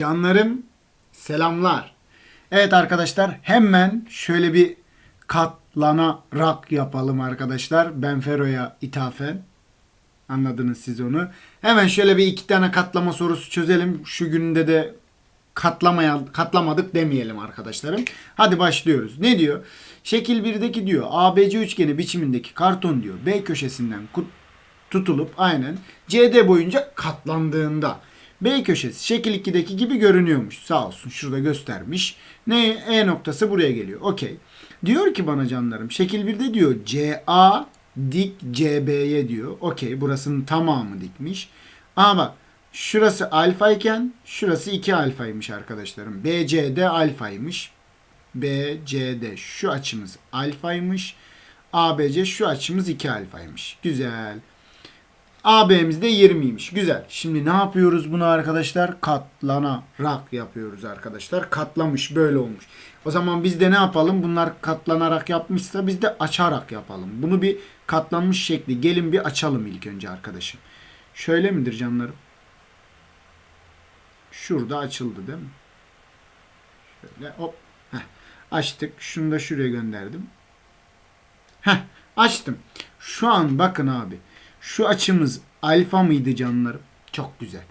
Canlarım selamlar. Evet arkadaşlar hemen şöyle bir katlanarak yapalım arkadaşlar. Ben Fero'ya ithafen. Anladınız siz onu. Hemen şöyle bir iki tane katlama sorusu çözelim. Şu günde de katlamaya, katlamadık demeyelim arkadaşlarım. Hadi başlıyoruz. Ne diyor? Şekil 1'deki diyor ABC üçgeni biçimindeki karton diyor B köşesinden tutulup aynen CD boyunca katlandığında B köşesi şekil 2'deki gibi görünüyormuş. Sağ olsun şurada göstermiş. Ne E noktası buraya geliyor. Okey. Diyor ki bana canlarım şekil 1'de diyor CA dik CB'ye diyor. Okey burasının tamamı dikmiş. Ama bak şurası alfa iken şurası 2 alfaymış arkadaşlarım. BCD alfaymış. BCD şu açımız alfaymış. ABC şu açımız 2 alfaymış. Güzel. AB'miz de 20'ymiş. Güzel. Şimdi ne yapıyoruz bunu arkadaşlar? Katlanarak yapıyoruz arkadaşlar. Katlamış böyle olmuş. O zaman biz de ne yapalım? Bunlar katlanarak yapmışsa biz de açarak yapalım. Bunu bir katlanmış şekli. Gelin bir açalım ilk önce arkadaşım. Şöyle midir canlarım? Şurada açıldı değil mi? Şöyle hop. Heh. Açtık. Şunu da şuraya gönderdim. Heh. Açtım. Şu an bakın abi. Şu açımız alfa mıydı canlarım? Çok güzel.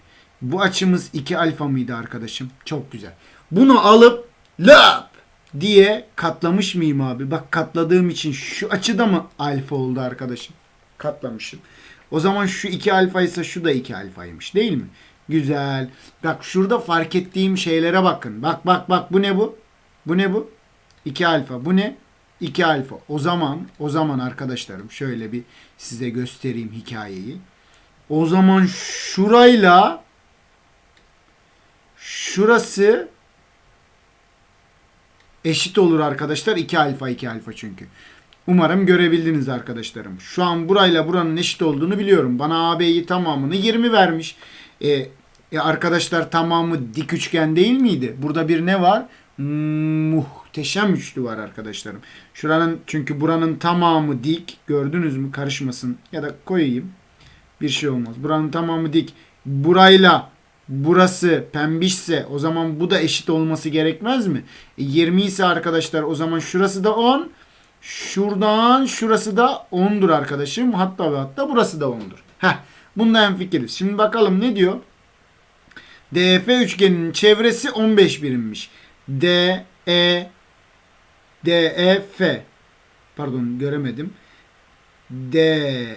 Bu açımız 2 alfa mıydı arkadaşım? Çok güzel. Bunu alıp lap diye katlamış mıyım abi? Bak katladığım için şu açıda mı alfa oldu arkadaşım? Katlamışım. O zaman şu 2 alfa ise şu da 2 alfaymış değil mi? Güzel. Bak şurada fark ettiğim şeylere bakın. Bak bak bak bu ne bu? Bu ne bu? 2 alfa. Bu ne? 2 alfa. O zaman o zaman arkadaşlarım şöyle bir size göstereyim hikayeyi. O zaman şurayla şurası eşit olur arkadaşlar. 2 alfa 2 alfa çünkü. Umarım görebildiniz arkadaşlarım. Şu an burayla buranın eşit olduğunu biliyorum. Bana AB'yi tamamını 20 vermiş. E, e arkadaşlar tamamı dik üçgen değil miydi? Burada bir ne var? Muhteşem üçlü var arkadaşlarım. Şuranın çünkü buranın tamamı dik. Gördünüz mü? Karışmasın. Ya da koyayım. Bir şey olmaz. Buranın tamamı dik. Burayla burası pembişse o zaman bu da eşit olması gerekmez mi? E, 20 ise arkadaşlar o zaman şurası da 10. Şuradan şurası da 10'dur arkadaşım. Hatta ve hatta burası da 10'dur. Heh. Bunda hemfikiriz. Şimdi bakalım ne diyor? DF üçgeninin çevresi 15 birimmiş. D, E, D, E, F. Pardon göremedim. D,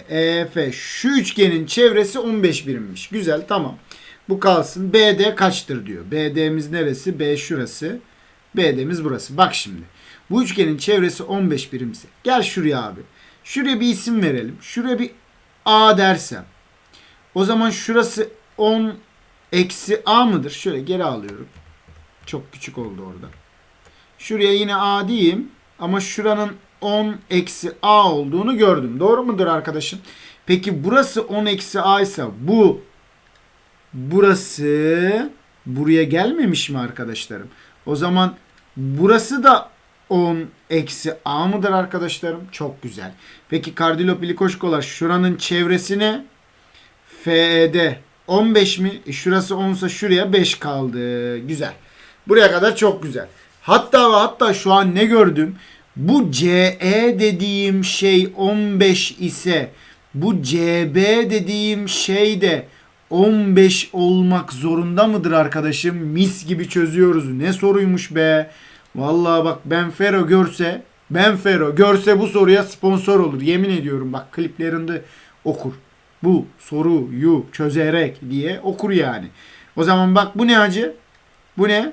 E, F. Şu üçgenin çevresi 15 birimmiş. Güzel tamam. Bu kalsın. BD kaçtır diyor. BD'miz neresi? B şurası. BD'miz burası. Bak şimdi. Bu üçgenin çevresi 15 birimse. Gel şuraya abi. Şuraya bir isim verelim. Şuraya bir A dersem. O zaman şurası 10 eksi A mıdır? Şöyle geri alıyorum. Çok küçük oldu orada. Şuraya yine A diyeyim. Ama şuranın 10 eksi A olduğunu gördüm. Doğru mudur arkadaşım? Peki burası 10 eksi A ise bu burası buraya gelmemiş mi arkadaşlarım? O zaman burası da 10 eksi A mıdır arkadaşlarım? Çok güzel. Peki kardilopilikoşkolar şuranın çevresine FED 15 mi? E şurası 10 ise şuraya 5 kaldı. Güzel. Buraya kadar çok güzel. Hatta ve hatta şu an ne gördüm? Bu CE dediğim şey 15 ise bu CB dediğim şey de 15 olmak zorunda mıdır arkadaşım? Mis gibi çözüyoruz. Ne soruymuş be. Vallahi bak Ben Fero görse Ben Fero görse bu soruya sponsor olur. Yemin ediyorum bak kliplerinde okur. Bu soruyu çözerek diye okur yani. O zaman bak bu ne acı? Bu ne?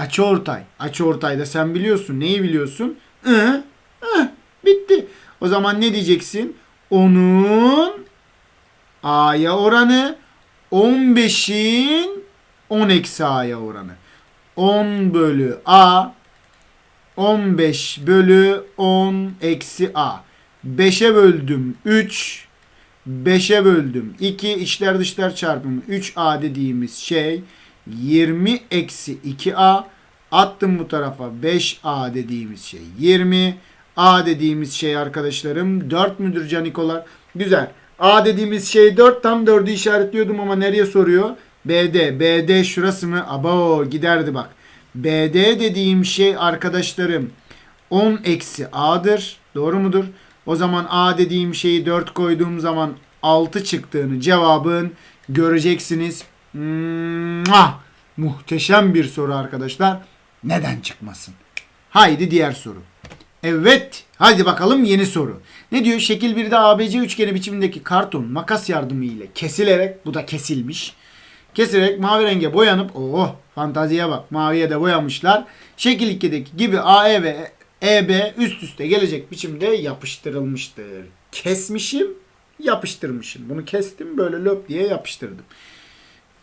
Açı ortay. Açı ortayda sen biliyorsun. Neyi biliyorsun? I, I, bitti. O zaman ne diyeceksin? Onun A'ya oranı 15'in 10 eksi A'ya oranı. 10 bölü A 15 bölü 10 eksi A. 5'e böldüm 3. 5'e böldüm 2. içler dışlar çarpımı 3A dediğimiz şey 20 eksi 2A. Attım bu tarafa 5A dediğimiz şey 20. A dediğimiz şey arkadaşlarım 4 müdür canikolar? Güzel. A dediğimiz şey 4 tam 4'ü işaretliyordum ama nereye soruyor? BD. BD şurası mı? Abo giderdi bak. BD dediğim şey arkadaşlarım 10 eksi A'dır. Doğru mudur? O zaman A dediğim şeyi 4 koyduğum zaman 6 çıktığını cevabın göreceksiniz. Mua! Muhteşem bir soru arkadaşlar. Neden çıkmasın? Haydi diğer soru. Evet. Haydi bakalım yeni soru. Ne diyor? Şekil 1'de ABC üçgeni biçimindeki karton makas yardımı ile kesilerek bu da kesilmiş. Kesilerek mavi renge boyanıp oh fantaziye bak maviye de boyamışlar. Şekil 2'deki gibi AE ve EB üst üste gelecek biçimde yapıştırılmıştır. Kesmişim, yapıştırmışım. Bunu kestim böyle löp diye yapıştırdım.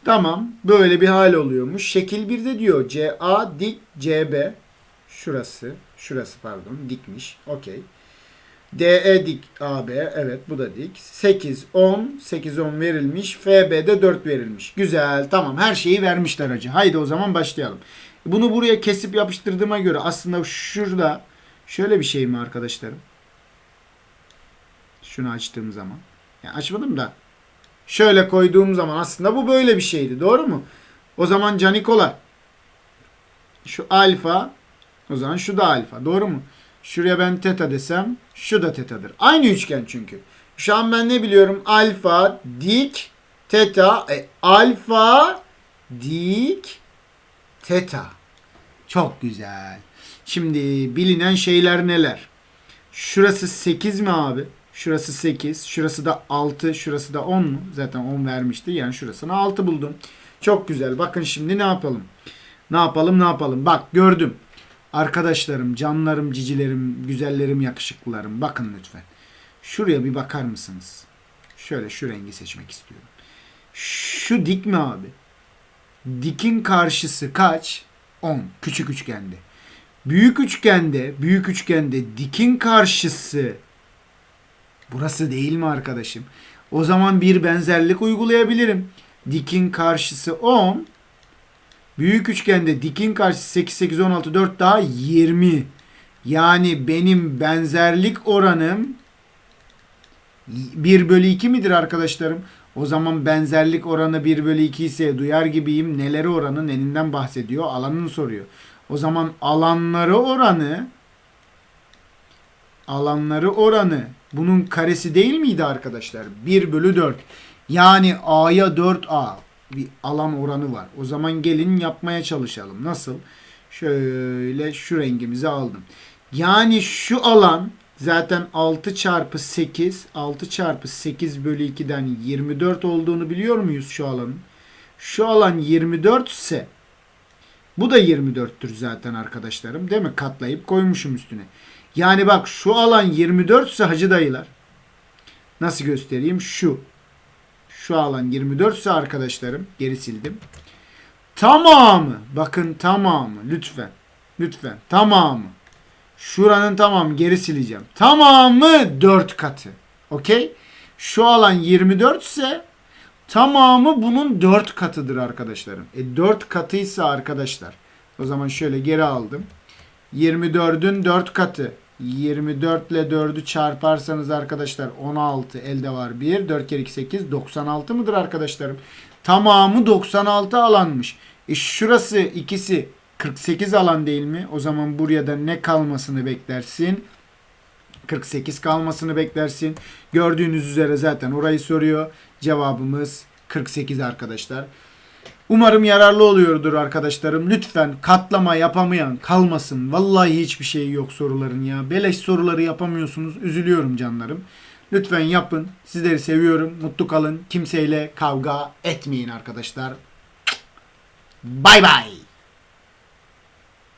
Tamam böyle bir hal oluyormuş. Şekil 1'de diyor CA dik CB şurası şurası pardon dikmiş. Okey. DE dik AB evet bu da dik. 8 10 8 10 verilmiş. FB'de 4 verilmiş. Güzel tamam her şeyi vermişler hacı. Haydi o zaman başlayalım. Bunu buraya kesip yapıştırdığıma göre aslında şurada şöyle bir şey mi arkadaşlarım? Şunu açtığım zaman. Yani açmadım da şöyle koyduğum zaman aslında bu böyle bir şeydi. Doğru mu? O zaman canikola şu alfa o zaman şu da alfa. Doğru mu? Şuraya ben teta desem şu da tetadır. Aynı üçgen çünkü. Şu an ben ne biliyorum? Alfa dik teta e, alfa dik teta. Çok güzel. Şimdi bilinen şeyler neler? Şurası 8 mi abi? Şurası 8. Şurası da 6. Şurası da 10 mu? Zaten 10 vermişti. Yani şurasını 6 buldum. Çok güzel. Bakın şimdi ne yapalım? Ne yapalım ne yapalım? Bak gördüm. Arkadaşlarım, canlarım, cicilerim, güzellerim, yakışıklılarım. Bakın lütfen. Şuraya bir bakar mısınız? Şöyle şu rengi seçmek istiyorum. Şu dik mi abi? Dikin karşısı kaç? 10. Küçük üçgende. Büyük üçgende, büyük üçgende dikin karşısı burası değil mi arkadaşım? O zaman bir benzerlik uygulayabilirim. Dikin karşısı 10. Büyük üçgende dikin karşısı 8, 8, 16, 4 daha 20. Yani benim benzerlik oranım 1 bölü 2 midir arkadaşlarım? O zaman benzerlik oranı 1 bölü 2 ise duyar gibiyim. Neleri oranı neninden bahsediyor? Alanını soruyor. O zaman alanları oranı alanları oranı bunun karesi değil miydi arkadaşlar? 1 bölü 4. Yani A'ya 4A bir alan oranı var. O zaman gelin yapmaya çalışalım. Nasıl? Şöyle şu rengimizi aldım. Yani şu alan zaten 6 çarpı 8 6 çarpı 8 bölü 2'den 24 olduğunu biliyor muyuz şu alanın? Şu alan 24 ise bu da 24'tür zaten arkadaşlarım. Değil mi? Katlayıp koymuşum üstüne. Yani bak şu alan 24 ise hacı dayılar. Nasıl göstereyim? Şu. Şu alan 24 ise arkadaşlarım. Geri sildim. Tamamı. Bakın tamamı. Lütfen. Lütfen. Tamamı. Şuranın tamamı geri sileceğim. Tamamı 4 katı. Okey? Şu alan 24 ise tamamı bunun 4 katıdır arkadaşlarım. E 4 katıysa arkadaşlar. O zaman şöyle geri aldım. 24'ün 4 katı. 24 ile 4'ü çarparsanız arkadaşlar 16 elde var 1. 4 kere 2 8 96 mıdır arkadaşlarım? Tamamı 96 alanmış. E şurası ikisi 48 alan değil mi? O zaman buraya da ne kalmasını beklersin? 48 kalmasını beklersin. Gördüğünüz üzere zaten orayı soruyor. Cevabımız 48 arkadaşlar. Umarım yararlı oluyordur arkadaşlarım. Lütfen katlama yapamayan kalmasın. Vallahi hiçbir şey yok soruların ya. Beleş soruları yapamıyorsunuz. Üzülüyorum canlarım. Lütfen yapın. Sizleri seviyorum. Mutlu kalın. Kimseyle kavga etmeyin arkadaşlar. Bay bay.